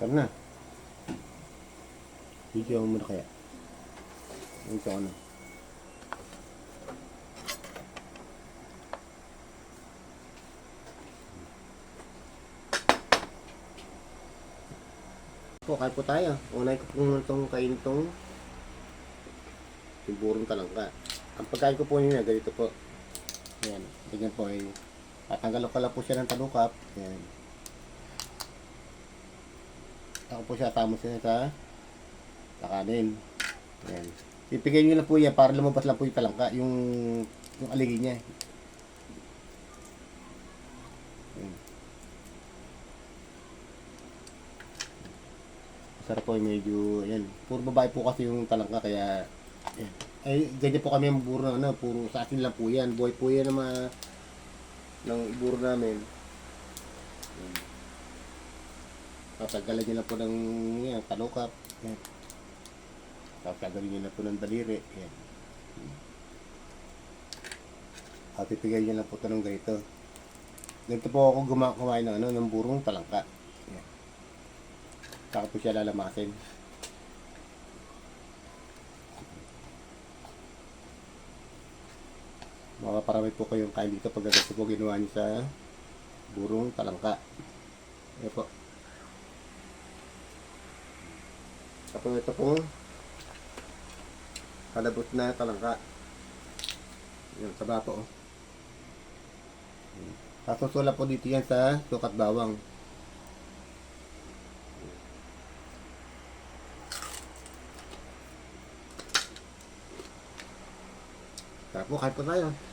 Tara na. Video mo muna kaya. Ito ano. Po, kain po tayo. Unay ko po itong kain itong yung burong talangka. Ang pagkain ko po niya, ganito po. Yan. Tingnan po ay tatanggal ko lang po siya ng talukap. Yan. Ako po siya tamo siya sa kakanin. Yan. Pipigay nyo lang po yan para lumabas lang po yung talangka, yung, yung aligi niya. Yan. Sarap po, medyo, yan. Puro babae po kasi yung talangka, kaya, yan. Ay, ganyan po kami ang buro ng ano, puro sa akin lang po yan. Boy po yan ng mga, ng buro namin. Yan. Tatagalan nyo na po ng yan, talukap. Yan. Tatagalan nyo na po ng daliri. Yan. At pipigay nyo na po ito ng ganito. Ganito po ako guma kumain ng, ano, ng burong talangka. Yan. Saka po siya lalamasin. Makaparami po kayong kain dito pag po ginawa niyo sa burong talangka. Ayan po. Tapos ito po kalabot na talangka. Yan, taba po. Oh. Kasusula po dito yan sa sukat bawang. Tara po, kahit po tayo.